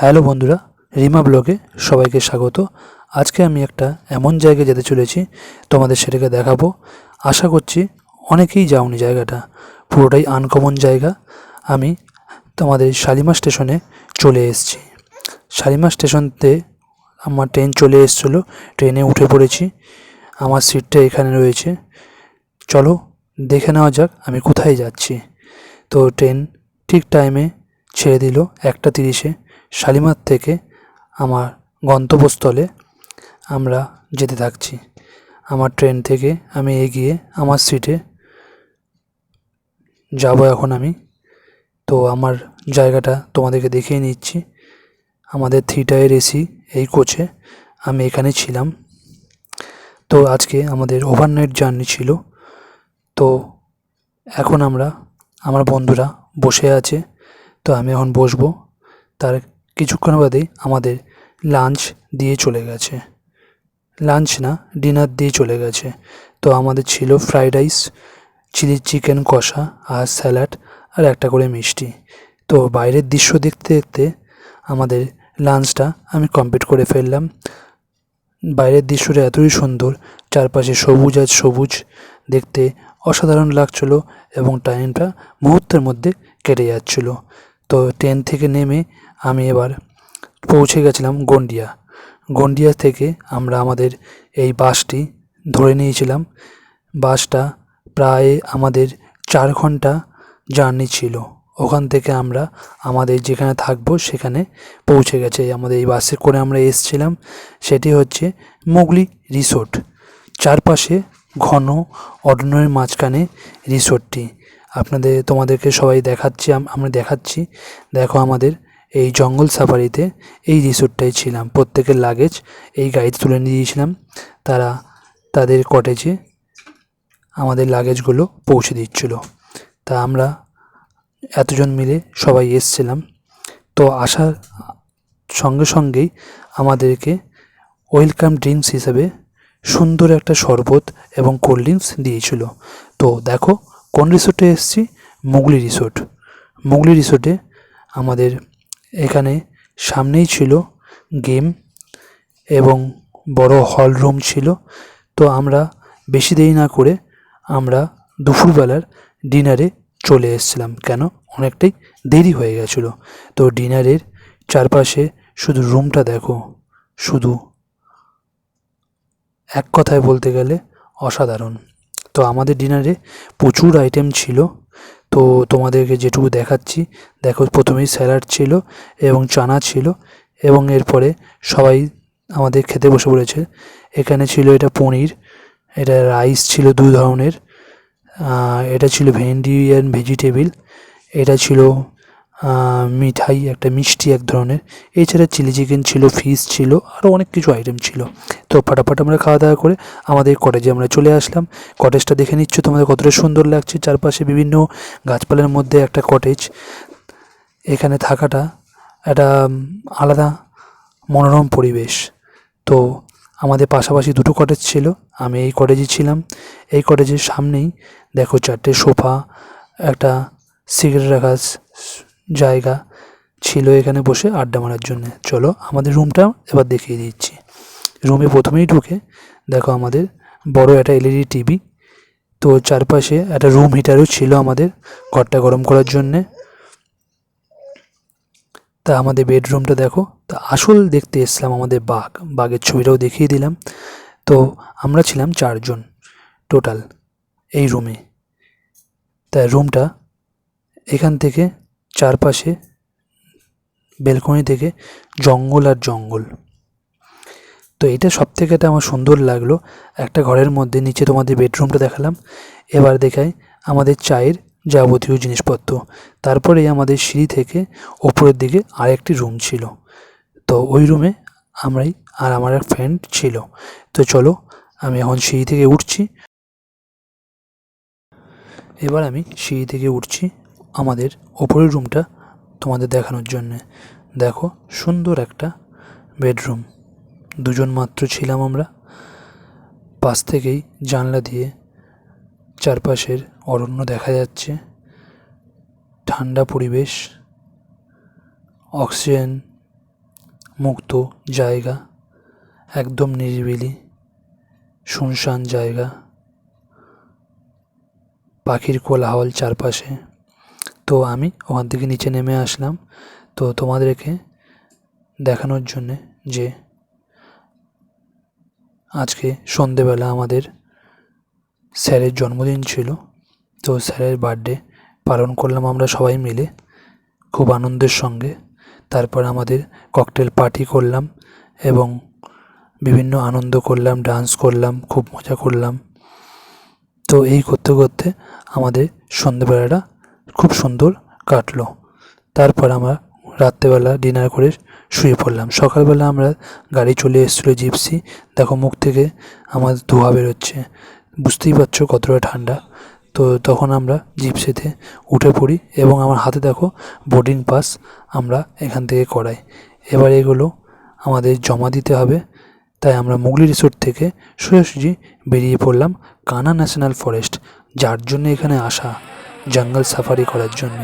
Hello বন্ধুরা, রিমা ব্লগে সবাইকে স্বাগত। আজকে আমি একটা এমন জায়গায় যেতে চলেছি, তোমাদের সেটাকে দেখাবো। আশা করছি অনেকেই যাওনি জায়গাটা, পুরোটাই আনকমন জায়গা। আমি তোমাদের শালিমা স্টেশনে চলে এসেছি। শালিমা স্টেশনতে আমার ট্রেন চলে এসেছিল, ট্রেনে উঠে পড়েছি। আমার সিটটা এখানে রয়েছে। চলো দেখে নেওয়া যাক আমি কোথায় যাচ্ছি। তো ট্রেন ঠিক টাইমে ছেড়ে দিল, একটা তিরিশে। শালিমার থেকে আমার গন্তব্যস্থলে আমরা যেতে থাকছি। আমার ট্রেন থেকে আমি এগিয়ে আমার সিটে যাব এখন আমি। তো আমার জায়গাটা তোমাদেরকে দেখিয়ে নিচ্ছি। আমাদের থ্রি টায়ার এসি এই কোচে আমি এখানে ছিলাম। তো আজকে আমাদের ওভারনাইট জার্নি ছিল। তো এখন আমরা, আমার বন্ধুরা বসে আছে। তো আমি এখন বসবো। তার কিছুক্ষণ বাদেই আমাদের লাঞ্চ দিয়ে চলে গেছে। লাঞ্চ না ডিনার দিয়ে চলে গেছে। তো আমাদের ছিল ফ্রাইড রাইস চিলি চিকেন কষা আর স্যালাড আর একটা করে মিষ্টি। তো বাইরের দৃশ্য দেখতে দেখতে আমাদের লাঞ্চটা আমি কমপ্লিট করে ফেললাম। বাইরের দৃশ্যটা এতই সুন্দর, চারপাশে সবুজ আর সবুজ, দেখতে অসাধারণ লাগছিল এবং টাইমটা মুহূর্তের মধ্যে কেটে যাচ্ছিল। তো ট্রেন থেকে নেমে আমি এবার পৌঁছে গেছিলাম গন্ডিয়া গন্ডিয়া থেকে আমরা আমাদের এই বাসটি ধরে নিয়েছিলাম। বাসটা প্রায় আমাদের চার ঘণ্টা জার্নি ছিল। ওখান থেকে আমরা আমাদের যেখানে থাকব সেখানে পৌঁছে গেছে আমাদের এই বাসে করে আমরা এসছিলাম। সেটি হচ্ছে মুগলি রিসোর্ট। চারপাশে ঘন অরণ্যের মাঝখানে রিসোর্টটি। আপনাদের, তোমাদেরকে সবাই দেখাচ্ছি আমরা দেখাচ্ছি। দেখো আমাদের এই জঙ্গল সাফারিতে এই রিসোর্টটাই ছিলাম। প্রত্যেকের লাগেজ এই গাড়িতে তুলে নিয়ে দিয়েছিলাম তারা তাদের কটেজে আমাদের লাগেজগুলো পৌঁছে দিচ্ছিল। তা আমরা এতজন মিলে সবাই এসছিলাম। তো আসার সঙ্গে সঙ্গেই আমাদেরকে ওয়েলকাম ড্রিঙ্কস হিসেবে সুন্দর একটা শরবত এবং কোল্ড ড্রিঙ্কস দিয়েছিল। তো দেখো কোন রিসোর্টে এসেছি? মুগলি রিসোর্ট মুগলি রিসোর্টে আমাদের এখানে সামনেই ছিল গেম এবং বড় হল রুম ছিল। তো আমরা বেশি দেরি না করে আমরা দুপুরবেলার ডিনারে চলে এসেছিলাম। কেন? অনেকটাই দেরি হয়ে গেছিল। তো ডিনারের চারপাশে শুধু রুমটা দেখো। শুধু এক কথায় বলতে গেলে অসাধারণ। তো আমাদের ডিনারে প্রচুর আইটেম ছিল। তো তোমাদেরকে যেটুকু দেখাচ্ছি, দেখো প্রথমেই স্যালাড ছিল এবং চানা ছিল এবং এরপরে সবাই আমাদের খেতে বসে পড়েছে। এখানে ছিল এটা পনির, এটা রাইস ছিল দু ধরনের এটা ছিল ভেন্ডি অ্যান্ড ভেজিটেবিল এটা ছিল মিঠাই, একটা মিষ্টি এক ধরনের। এছাড়া চিলি চিকেন ছিল, ফিশ ছিল আরও অনেক কিছু আইটেম ছিল। তো ফাটাফাট আমরা খাওয়া দাওয়া করে আমাদের কটেজে আমরা চলে আসলাম। কটেজটা দেখে নিচ্ছ তোমাদের কতটা সুন্দর লাগছে। চারপাশে বিভিন্ন গাছপালার মধ্যে একটা কটেজ এখানে থাকাটা একটা আলাদা মনোরম পরিবেশ। তো আমাদের পাশাপাশি দুটো কটেজ ছিল। আমি এই কটেজে ছিলাম। এই কটেজের সামনেই দেখো চারটে সোফা, একটা সিগারেট রাখার স- জায়গা ছিল এখানে বসে আড্ডা মারার জন্য। চলো আমাদের রুমটা এবার দেখিয়ে দিচ্ছি। রুমে প্রথমেই ঢুকে দেখো আমাদের বড় একটা এলইডি টিভি তো চারপাশে একটা রুম হিটারও ছিল আমাদের ঘরটা গরম করার জন্যে। তা আমাদের বেডরুমটা দেখো, তা আসল দেখতে এসলাম আমাদের বাঘ। বাঘের ছবিটাও দেখিয়ে দিলাম। তো আমরা ছিলাম চারজন টোটাল এই রুমে তা রুমটা এখান থেকে চারপাশে বেলকনি থেকে জঙ্গল আর জঙ্গল। তো এটা সব থেকে আমার সুন্দর লাগল। একটা ঘরের মধ্যে নিচে তোমাদের বেডরুমটা দেখালাম। এবার দেখাই আমাদের চায়ের যাবতীয় জিনিসপত্র। তারপরে আমাদের সিঁড়ি থেকে ওপরের দিকে আরেকটি রুম ছিল। তো ওই রুমে আমরাই আর আমার এক ফ্রেন্ড ছিল। তো চলো আমি এখন সিঁড়ি থেকে উঠছি। এবার আমি সিঁড়ি থেকে উঠছি। আমাদের ওপরের রুমটা তোমাদের দেখানোর জন্যে। দেখো, সুন্দর একটা বেডরুম। দুজন মাত্র ছিলাম আমরা। পাশ থেকেই জানলা দিয়ে চারপাশের অরণ্য দেখা যাচ্ছে। ঠান্ডা পরিবেশ, অক্সিজেন মুক্ত জায়গা, একদম নিরিবিলি, শুনশান জায়গা। পাখির কোলাহল চারপাশে। তো আমি ওখান থেকে নিচে নেমে আসলাম তো তোমাদেরকে দেখানোর জন্যে যে আজকে সন্ধেবেলা আমাদের স্যারের জন্মদিন ছিল, তো স্যারের বার্থডে পালন করলাম আমরা সবাই মিলে খুব আনন্দের সঙ্গে। তারপর আমাদের ককটেল পার্টি করলাম এবং বিভিন্ন আনন্দ করলাম, ডান্স করলাম, খুব মজা করলাম। তো এই করতে করতে আমাদের সন্ধেবেলাটা খুব সুন্দর কাটলো। তারপর আমরা রাত্রেবেলা ডিনার করে শুয়ে পড়লাম। সকালবেলা আমরা গাড়ি চলে এসেছিল জিপসি দেখো মুখ থেকে আমার ধোঁয়া বেরোচ্ছে। বুঝতেই পারছ কতটা ঠান্ডা। তো তখন আমরা জিপসিতে উঠে পড়ি এবং আমার হাতে দেখো বোর্ডিং পাস আমরা এখান থেকে করাই। এবার এগুলো আমাদের জমা দিতে হবে। তাই আমরা মুগলি রিসোর্ট থেকে সোজাসুজি বেরিয়ে পড়লাম কানা ন্যাশনাল ফরেস্ট যার জন্য এখানে আসা। জঙ্গল সাফারি করার জন্য।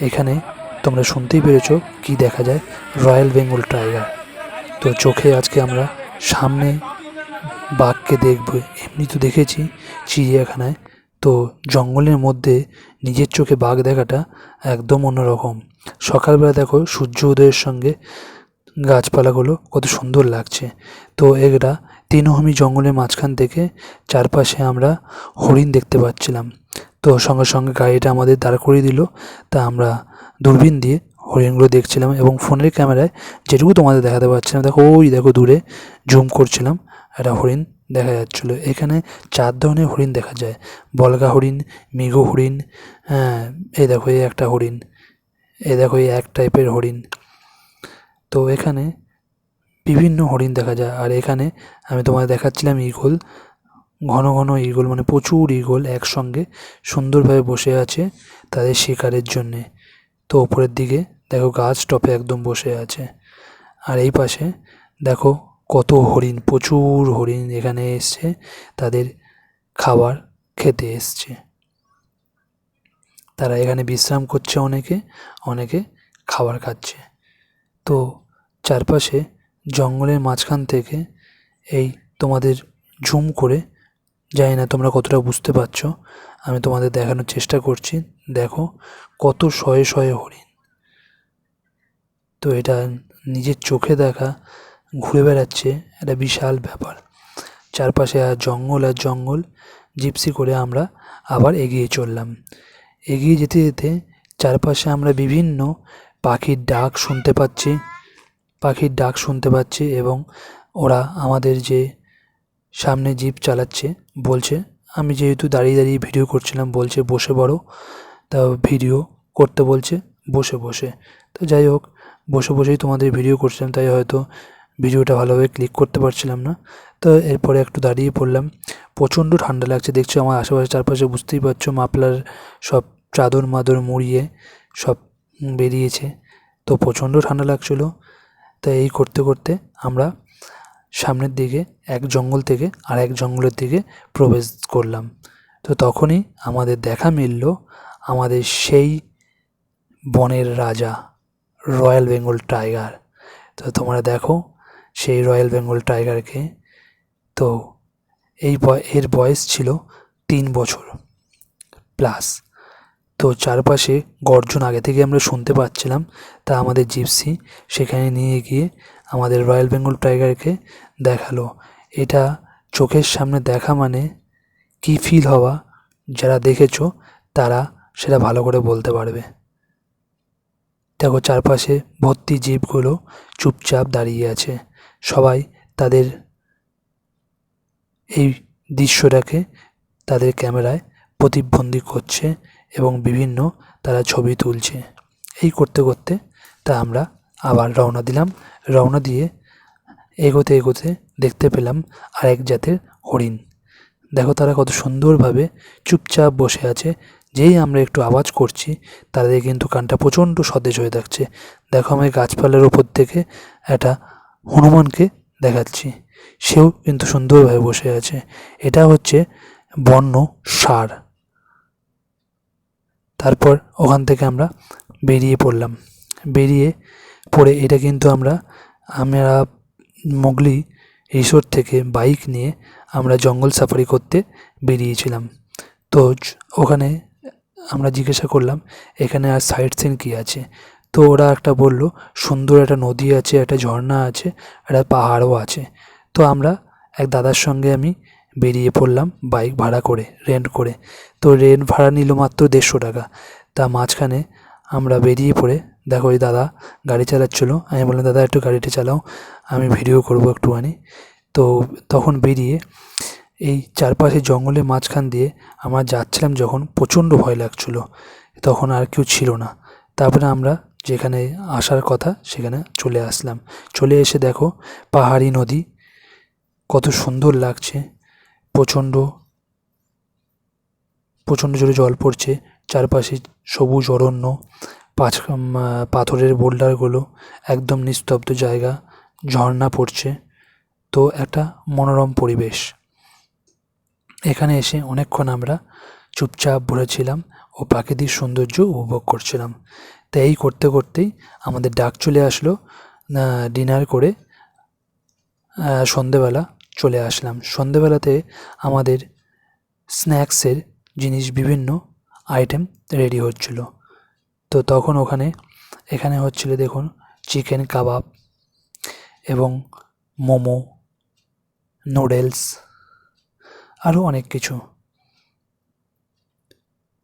এখানে তোমরা শুনতেই পেরেছ কি দেখা যায় রয়্যাল বেঙ্গল টাইগার। তো চোখে আজকে আমরা সামনে বাঘকে দেখব। এমনি তো দেখেছি চিড়িয়াখানায়। তো জঙ্গলের মধ্যে নিজের চোখে বাঘ দেখাটা একদম অন্যরকম। সকালবেলা দেখো সূর্য উদয়ের সঙ্গে গাছপালাগুলো কত সুন্দর লাগছে। তো এরা তৃণভূমি জঙ্গলের মাঝখান থেকে চারপাশে আমরা হরিণ দেখতে পাচ্ছিলাম। তো সঙ্গে সঙ্গে গাড়িটা আমাদের দাঁড় করিয়ে দিল। তা আমরা দূরবীন দিয়ে হরিণগুলো দেখছিলাম এবং ফোনের ক্যামেরায় যেটুকু তোমাদের দেখাতে পারছিলাম, দেখো ওই দেখো দূরে জুম করছিলাম, একটা হরিণ দেখা যাচ্ছিল। এখানে চার ধরনের হরিণ দেখা যায়, বলগা হরিণ, মৃগ হরিণ হ্যাঁ এই দেখো এই একটা হরিণ, এই দেখো এই এক টাইপের হরিণ। তো এখানে বিভিন্ন হরিণ দেখা যায়, আর এখানে আমি তোমাদের দেখাচ্ছিলাম ইগল ঘন ঘন ইগল মানে প্রচুর ঈগল একসঙ্গে সুন্দরভাবে বসে আছে তাদের শিকারের জন্যে। তো ওপরের দিকে দেখো গাছ টপে একদম বসে আছে। আর এই পাশে দেখো কত হরিণ, প্রচুর হরিণ এখানে এসছে, তাদের খাবার খেতে এসছে। তারা এখানে বিশ্রাম করছে অনেকে অনেকে খাবার খাচ্ছে। তো চারপাশে জঙ্গলের মাঝখান থেকে এই তোমাদের ঝুম করে জানি না তোমরা কতটা বুঝতে পারছ। আমি তোমাদের দেখানোর চেষ্টা করছি। দেখো, কত শয়ে শয়ে হরিণ। তো এটা নিজের চোখে দেখা, ঘুরে বেড়াচ্ছে, একটা বিশাল ব্যাপার। চারপাশে আর জঙ্গল আর জঙ্গল, জিপসি করে আমরা আবার এগিয়ে চললাম। এগিয়ে যেতে যেতে চারপাশে আমরা বিভিন্ন পাখির ডাক শুনতে পাচ্ছি। পাখির ডাক শুনতে পাচ্ছি এবং ওরা আমাদের যে সামনে জিপ চালাচ্ছে, বলছে, আমি যেহেতু দাঁড়িয়ে দাঁড়িয়ে ভিডিও করছিলাম, বলছে, বসে পড়ো। তা ভিডিও করতে বলছে, বসে বসে। তো যাই হোক, বসে, বসেই তোমাদের ভিডিও করছিলাম, তাই হয়তো ভিডিওটা ভালোভাবে ক্লিক করতে পারছিলাম না। তো এরপরে একটু দাঁড়িয়ে পড়লাম। প্রচণ্ড ঠান্ডা লাগছে, দেখছ, আমার আশেপাশে চারপাশে বুঝতেই পারছ মাপলার সব চাদর মাদর মুড়িয়ে সব বেরিয়েছে। তো প্রচণ্ড ঠান্ডা লাগছিল। তাই এই করতে করতে আমরা সামনের দিকে, এক জঙ্গল থেকে আর এক জঙ্গলের দিকে প্রবেশ করলাম। তো তখনই আমাদের দেখা মিলল আমাদের সেই বনের রাজা, রয়্যাল বেঙ্গল টাইগার। তো তোমরা দেখো, সেই রয়্যাল বেঙ্গল টাইগারকে তো এই এর বয়স ছিল তিন বছর প্লাস তো চারপাশে গর্জন আগে থেকে আমরা শুনতে পাচ্ছিলাম। তা আমাদের জিপসি সেখানে নিয়ে গিয়ে আমাদের রয়্যাল বেঙ্গল টাইগারকে দেখাল। এটা চোখের সামনে দেখা মানে কী ফিল হওয়া? যারা দেখেছ, তারা সেটা ভালো করে বলতে পারবে। দেখো, চারপাশে ভর্তি জীবগুলো চুপচাপ দাঁড়িয়ে আছে। সবাই তাদের এই দৃশ্যটাকে তাদের ক্যামেরায় প্রতিবন্ধী করছে এবং বিভিন্ন তারা ছবি তুলছে। এই করতে করতে তা আমরা আবার রওনা দিলাম। রওনা দিয়ে এগোতে এগোতে দেখতে পেলাম আরেক জাতের হরিণ। দেখো তারা কত সুন্দরভাবে চুপচাপ বসে আছে। যেই আমরা একটু আওয়াজ করছি, তাদের কিন্তু কানটা প্রচণ্ড সতেজ হয়ে থাকছে। দেখো আমি গাছপালার উপর থেকে একটা হনুমানকে দেখাচ্ছি। সেও কিন্তু সুন্দরভাবে বসে আছে। এটা হচ্ছে বন্য সার তারপর ওখান থেকে আমরা বেরিয়ে পড়লাম। বেরিয়ে পড়ে এটা কিন্তু আমরা আমরা মোগলি রিসোর্ট থেকে বাইক নিয়ে আমরা জঙ্গল সাফারি করতে বেরিয়েছিলাম। তো ওখানে আমরা জিজ্ঞাসা করলাম, এখানে আর সাইট সিন কী আছে? তো ওরা একটা বলল, সুন্দর একটা নদী আছে, একটা ঝর্ণা আছে, একটা পাহাড়ও আছে। তো আমরা এক দাদার সঙ্গে আমি বেরিয়ে পড়লাম বাইক ভাড়া করে রেন্ট করে। তো রেন্ট ভাড়া নিল মাত্র দেড়শো টাকা। তা মাঝখানে আমরা বেরিয়ে পড়ে দেখো ওই দাদা গাড়ি চালাচ্ছিলো। আমি বললাম, দাদা, একটু গাড়িটা চালাও। আমি ভিডিও করব একটুখানি। তো তখন বেরিয়ে এই চারপাশে জঙ্গলের মাঝখান দিয়ে আমরা যাচ্ছিলাম যখন প্রচণ্ড ভয় লাগছিল। তখন আর কেউ ছিল না। তারপরে আমরা যেখানে আসার কথা সেখানে চলে আসলাম। চলে এসে দেখো পাহাড়ি নদী, কত সুন্দর লাগছে। প্রচণ্ড প্রচণ্ড জোরে জল পড়ছে। চারপাশে সবুজ অরণ্য পাঁচ পাথরের বোল্ডারগুলো একদম নিস্তব্ধ জায়গা, ঝর্ণা পড়ছে। তো একটা মনোরম পরিবেশ। এখানে এসে অনেকক্ষণ আমরা চুপচাপ বসেছিলাম ও প্রাকৃতিক সৌন্দর্য উপভোগ করছিলাম। তো এই করতে করতেই আমাদের ডাক চলে আসলো ডিনার করে সন্ধেবেলা চলে আসলাম। সন্ধেবেলাতে আমাদের স্ন্যাক্সের জিনিস বিভিন্ন আইটেম রেডি হচ্ছিল। তো তখন ওখানে, এখানে হচ্ছিল দেখুন চিকেন কাবাব এবং মোমো নুডলস আরও অনেক কিছু।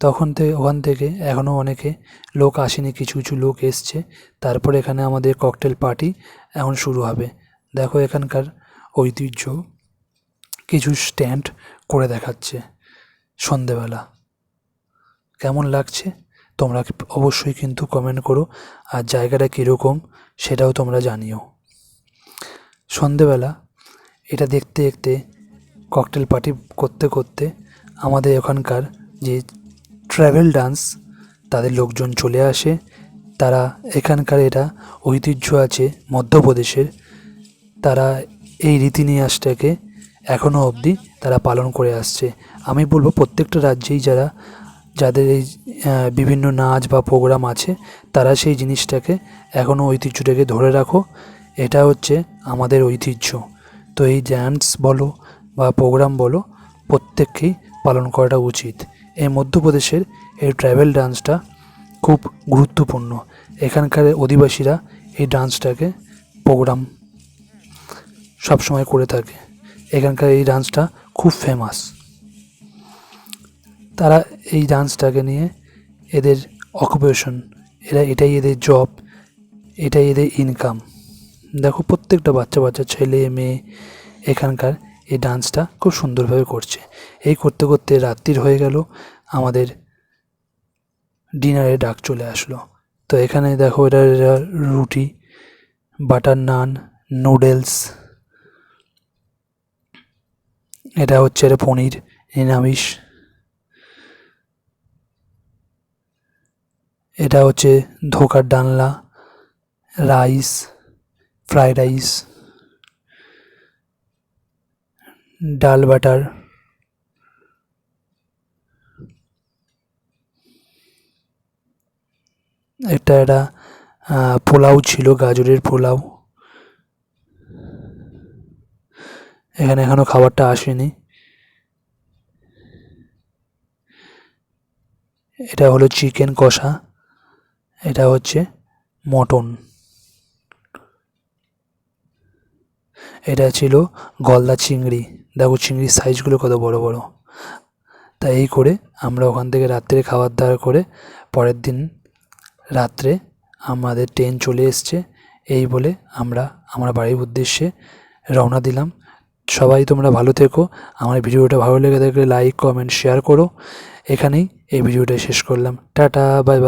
তখন থেকে ওখান থেকে এখনও অনেকে লোক আসেনি, কিছু কিছু লোক এসছে। তারপর এখানে আমাদের ককটেল পার্টি এখন শুরু হবে। দেখো এখানকার ঐতিহ্য। কিছু স্ট্যান্ড করে দেখাচ্ছে সন্ধেবেলা। কেমন লাগছে? তোমরা অবশ্যই কিন্তু কমেন্ট করো, আর জায়গাটা কীরকম সেটাও তোমরা জানিও। সন্ধেবেলা এটা দেখতে দেখতে ককটেল পার্টি করতে করতে আমাদের এখানকার যে ট্র্যাভেল ডান্স তাদের লোকজন চলে আসে। তারা এখানকার এটা ঐতিহ্য আছে মধ্যপ্রদেশের। তারা এই রীতি নিয়াসটাকে এখনও অবধি তারা পালন করে আসছে। আমি বলব প্রত্যেকটা রাজ্যেই যারা যাদের এই বিভিন্ন নাচ বা প্রোগ্রাম আছে, তারা সেই জিনিসটাকে এখনও ঐতিহ্যটাকে ধরে রাখো। এটা হচ্ছে আমাদের ঐতিহ্য। তো এই ড্যান্স বলো বা প্রোগ্রাম বলো, প্রত্যেককেই পালন করাটা উচিত। এই মধ্যপ্রদেশের এই ট্রাইবেল ডান্সটা খুব গুরুত্বপূর্ণ। এখানকার অধিবাসীরা এই ডান্সটাকে প্রোগ্রাম সবসময় করে থাকে। এখানকার এই ডান্সটা খুব ফেমাস তারা এই ডান্সটাকে নিয়ে এদের অকুপেশন এরা এটাই এদের জব এটাই এদের ইনকাম দেখো প্রত্যেকটা বাচ্চা বাচ্চা, ছেলে, মেয়ে এখানকার এই ডান্সটা খুব সুন্দরভাবে করছে। এই করতে করতে রাত্রির হয়ে গেল, আমাদের ডিনারে ডাক চলে আসলো। তো এখানে দেখো এটা রুটি, বাটার নান নুডলস এটা হচ্ছে এটা পনির, নিরামিষ। এটা হচ্ছে ধোকার ডালনা রাইস ফ্রাইড রাইস ডাল বাটার। এটা একটা আহ, পোলাও ছিল গাজরের পোলাও। এখানে এখনও খাবারটা আসেনি। এটা হলো চিকেন কষা। এটা হচ্ছে মটন। এটা ছিল গলদা চিংড়ি। দেখো চিংড়ির সাইজগুলো কত বড় বড়। তা এই করে আমরা ওখান থেকে রাত্রে খাবার দাবার করে পরের দিন রাত্রে আমাদের ট্রেন চলে এসছে। এই বলে আমরা, আমার বাড়ির উদ্দেশ্যে রওনা দিলাম। সবাই তোমরা ভালো থেকো। আমার ভিডিওটা ভালো লেগে থাকলে লাইক কমেন্ট শেয়ার করো। এখানেই এই ভিডিওটা শেষ করলাম। Tata bye bye